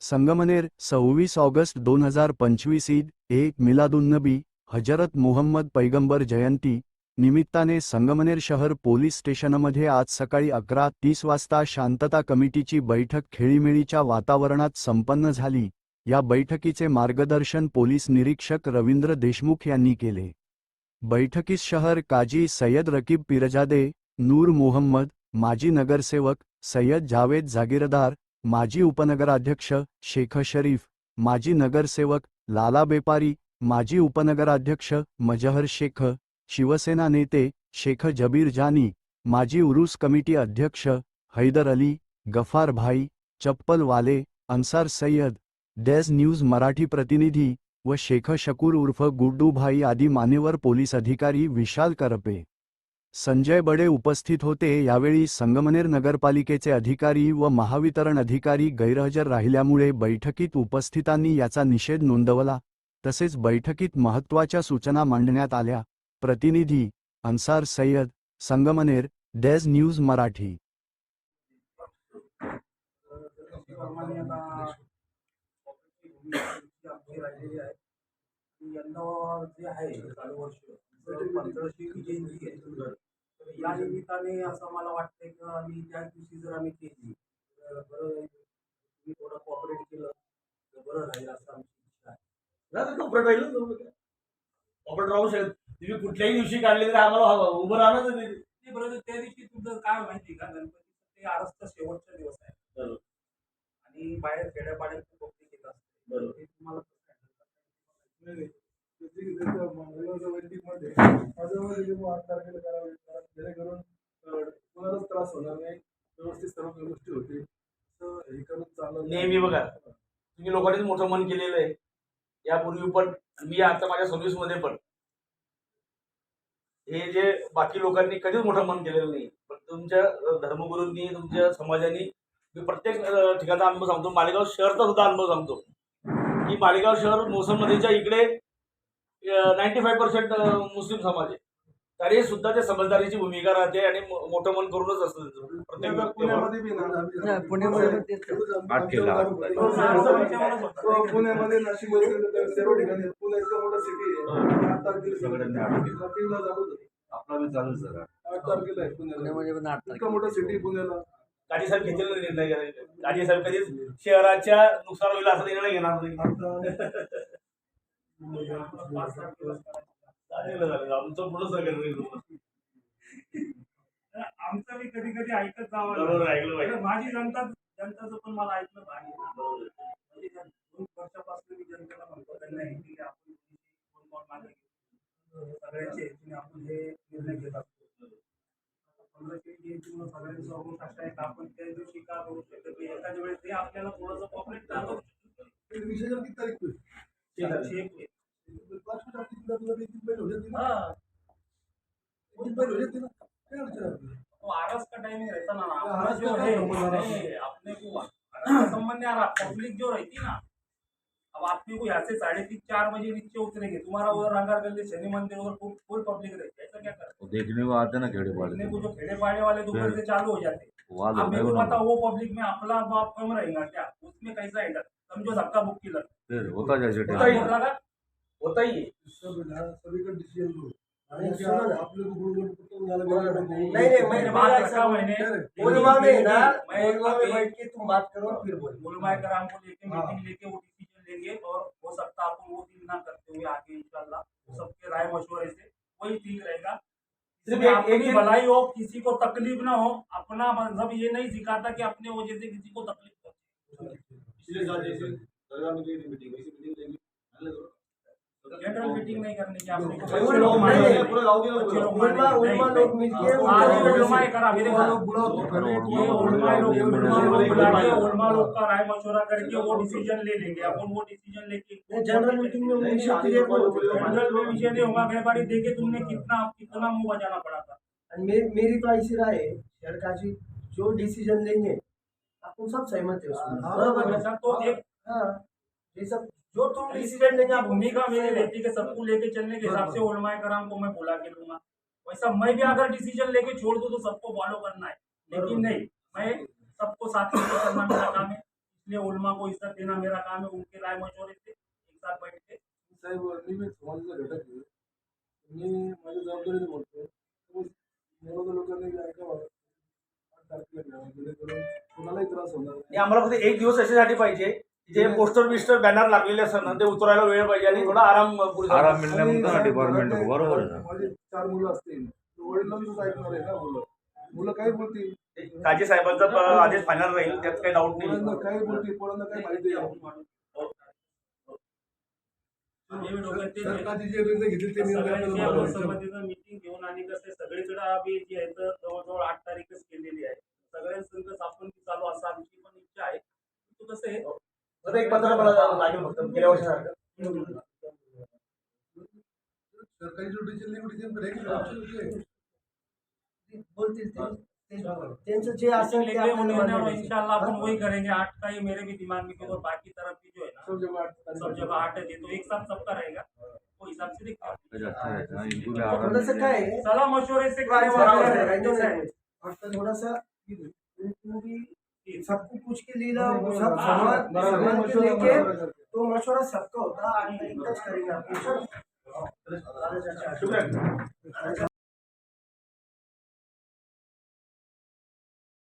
संगमनेर सव्वीस ऑगस्ट दोन हजार पंचवीस ईद ए मिलादुन्नबी हजरत मोहम्मद पैगंबर जयंती निमित्ताने संगमनेर शहर पोलीस स्टेशनमध्ये आज सकाळी अकरा तीस वाजता शांतता कमिटीची बैठक खेळीमेळीच्या वातावरणात संपन्न झाली. या बैठकीचे मार्गदर्शन पोलीस निरीक्षक रवींद्र देशमुख यांनी केले. बैठकीस शहर काजी सय्यद रकीब पिरजादे नूर मोहम्मद माजी नगरसेवक सय्यद जावेद जागीरदार माजी उपनगराध्यक्ष शेख शरीफ माजी नगरसेवक लाला बेपारी माजी उपनगराध्यक्ष मजहर शेख शिवसेना नेते शेख जबीर जानी माजी उरूस कमिटी अध्यक्ष हैदर अली गफार भाई चप्पल वाले अन्सार सय्यद डेज न्यूज मराठी प्रतिनिधी व शेख शकूर उर्फ गुड्डू भाई आदी मान्यवर पोलीस अधिकारी विशाल करपे. संजय बडे उपस्थित होते यावेळी संगमनेर नगरपालिकेचे अधिकारी व महावितरण अधिकारी गैरहजर राहिल्यामुळे बैठकीत उपस्थितांनी याचा निषेध नोंदवला. तसेच बैठकीत महत्त्वाच्या सूचना मांडण्यात आल्या. प्रतिनिधी अन्सार सय्यद संगमनेर डेज न्यूज मराठी. यंदा जे आहे चालू वर्ष पंधराशे जयंती आहे. या निमित्ताने असं मला वाटतंय की आम्ही त्या दिवशी जर आम्ही केली तर बरं तुम्ही थोडं कॉपरेट केलं तर बरं राहील असं आमची इच्छा आहे. नाही कपडे राहील कपडे राहू शकत. तुम्ही कुठल्याही दिवशी काढले तरी आम्हाला उभं राहणं नाही ते बरं त्या दिवशी तुमचं काय माहिती का? गणपतीचं ते आरसचा शेवटचा दिवस आहे. बरोबर. आणि बाहेर खेड्यापाड्यात पब्लिक येत असते. बरोबर. तुम्हाला कसं आठ तारखेला करावे जेणेकरून कोणालाच त्रास होणार नाही व्यवस्थित सर्व गोष्टी होतील तर हे करून चाललं नेहमी बघा. तुम्ही लोकांनीच मोठं मन केलेलं आहे. यापूर्वी पण मी आता माझ्या सर्व्हिसमध्ये पण. हे जे बाकी लोकांनी कधीच मोठं मन केलेलं नाही. पण तुमच्या धर्मगुरूंनी तुमच्या समाजाने मी प्रत्येक ठिकाणचा अनुभव सांगतो. मालेगाव शहरचा सुद्धा अनुभव सांगतो. की मालेगाव शहर मोसममध्येच्या इकडे नाईन्टी फाईव्ह पर्सेंट मुस्लिम समाज आहे. तरी सुद्धा ते समजदारीची भूमिका राहते आणि मोठं मन करूनच असतं. प्रत्येक पुण्यामध्ये बी ना हा, पुण्यामध्ये पण तेच. करतात. आठ केला पुण्यामध्ये नाशिकमध्ये तर सर्व ठिकाणी पुणे इतकं मोठं सिटी आहे. आठ तारखेला सगळ्यांनी आठ केलं. नाशिकला चालू आहे. आपला बी चालूच जरा आठ तारखेला आहे पुण्याला. पुण्यामध्ये पण आठ इतकं तारखेला. मोठं सिटी पुण्याला. गाडी साहेब घेतलेला निर्णय? गाडी साहेब कधीच शहराच्या नुकसान होईल असा निर्णय घेणार नाही. आमचं पुढं सगळं आमचं मी कधी कधी ऐकत जावं. ऐकलं पाहिजे. माझी जनता जनताचं पण मला ऐकलं पाहिजे म्हणजे दोन वर्षापासून मी जनतेला म्हणतो त्यांना हे की आपण कोण कोण मागे घेऊ. सगळ्यांच्या हेतूने आपण हे निर्णय घेत असतो. पंधराशे सगळ्यांचं अशा आहे का आपण त्या दिवशी का करू शकत नाही. एखाद्या वेळेस ते आपल्याला थोडंसं कॉपरेट करू ते विषयावर किती तारीख होईल शकतो पाच तारखेला तुला बी तीन बैल होते ना हा तीन बैल होते ना काय अडचण आहे? आपली? तो आरस का टाइमिंग रहता ना आरस जो है नहीं, अपने को आरस का संबंध नहीं आ रहा पब्लिक जो रहती ना अब आपने को यहाँ से साढ़े तीन चार बजे नीचे उतरेंगे तुम्हारा उधर रंगार गली शनि मंदिर उधर फुल फुल पब्लिक रहती. है ऐसा क्या कर वो देखने को आते ना खेड़े अपने को पाड़े जो खेड़े पाड़े वाले दोपहर से चालू हो जाते नहीं को पता वो पब्लिक में अपना बाप कम रहेगा क्या? उसमें कैसा है समझो धक्का बुक्की लग फिर होता जैसे होता ही होता ही है। सभी का डिसीजन नहीं, आणि सुनो ना। आप लोग गुरुकुल कुटुंब झालं नहीं, बघा, नहीं, नहीं, मैं- बात रखा मैंने। बोलवा में ना मैं में। बैठ के तुम बात करो फिर बोल। गुलमाय कराम को लेके। मीटिंग लेके वो डिसीज़न लेंगे और हो सकता है अपन वो दिन ना करते हुए आगे इंशाल्लाह सबके राय मशवरे से वही ठीक रहेगा। सिर्फ़ एक- एक भलाई हो किसी को तकलीफ़ ना हो अपना मज़हब ये नहीं सिखाता कि अपने वजह से किसी को तकलीफ़ हो। पिछले साल जैसे मीटिंग मीटिंग मीटिंग नहीं करने की लोग। मिलके उलमा करा मेरे उलमा लोग राय मशवरा करके वो डिसीजन ले लेंगे. अपन वो डिसीजन लेके जनरल मीटिंग में जनरल में विषय नहीं होगा गए बारी देखे तुमने कितना कितना मुंह बजाना पड़ा था। मेरी तो ऐसी राय है का जी जो डिसीजन लेंगे अपन सब सहमत है उसमें। बराबर है? तो एक हाँ ये सब जो तुम डिसीज़न आप भूमिका मेरी रहती है कि सबको लेके चलने के हिसाब से उलमाए कराम को मैं बुला के लूँगा वैसा मैं भी अगर डिसीज़न लेके छोड़ दूँ तो सबको फॉलो करना है। लेकिन नहीं मैं सबको साथ लेके चलना मेरा काम है। इसलिए उलमा को इज़्ज़त देना मेरा काम है। उनके राय मशवरे से एक साथ बैठ के। साहेब मी बी समाजाचा घटक आहे मी माझ्या जबाबदारीने बोलतो निवडणूक लोकांनी बी ऐकावं आठ तारखेला घ्यावं जेणेकरून कोणालाही त्रास होणार नाही आम्हाला फक्त एक दिवस याच्यासाठी पाहिजे जे पोस्टर बिस्टर बॅनर लागलेले असतात ना ते उतरायला वेळ पाहिजे आणि थोडा आराम. आराम मिळण्या आणि म्हणतो ना साहेब, डिपार्टमेंट बरोबर आहे ना. माझे चार मुलं असतील वडिलांचंच ऐकणार आहे ना मुलं. मुलं काय बोलतील? काजी साहेबांचा प- आदेश फायनल राहील त्यात काही डाऊट पोरांना नाही काय बोलतील? पोरांना काय माहिती आहे? सरकारचे जे निर्णय घेतील ते निर्णय आपल्याला मीटिंग घेऊन आणि कसं सगळीकडे आम्ही जी आहे तर जवळजवळ आठ तारीखच केलेली आहे. सगळ्यांसंग आपण ती चालू असा आमची पण इच्छा आहे. तो कसं आहे आता एक पत्र मला लागेल फक्त गेल्या वर्षासारखं सरकारी ड्युटीचे लिमिटेशन रेग्युलर बोलतील ते ते- त्यांचं जे असेल ते लेके आपल्याला उन्हें मान्य ना नाही. इंशाल्लाह अपन वही करेंगे आठ का ही मेरे भी दिमाग में क्योंकि बाकी तरफ भी जो है ना सब जगह आठ तारीख सब जगह आठ है तो एक साथ सबका रहेगा वो हिसाब से देखते हैं त्याच्यात ठरायचं. आणि इथून बी आराम थोडंसं काय आहे, सलाह मशवरे से काय करे बराबर वाला है, है, right जैसा है. है। और थोड़ा सा उनको भी सबको पूछ के लेना हाँ, सब हाँ, के मशवरा लेके. तो मशवरा सबका होता तारीख तक करेंगे। आप शुक्रिया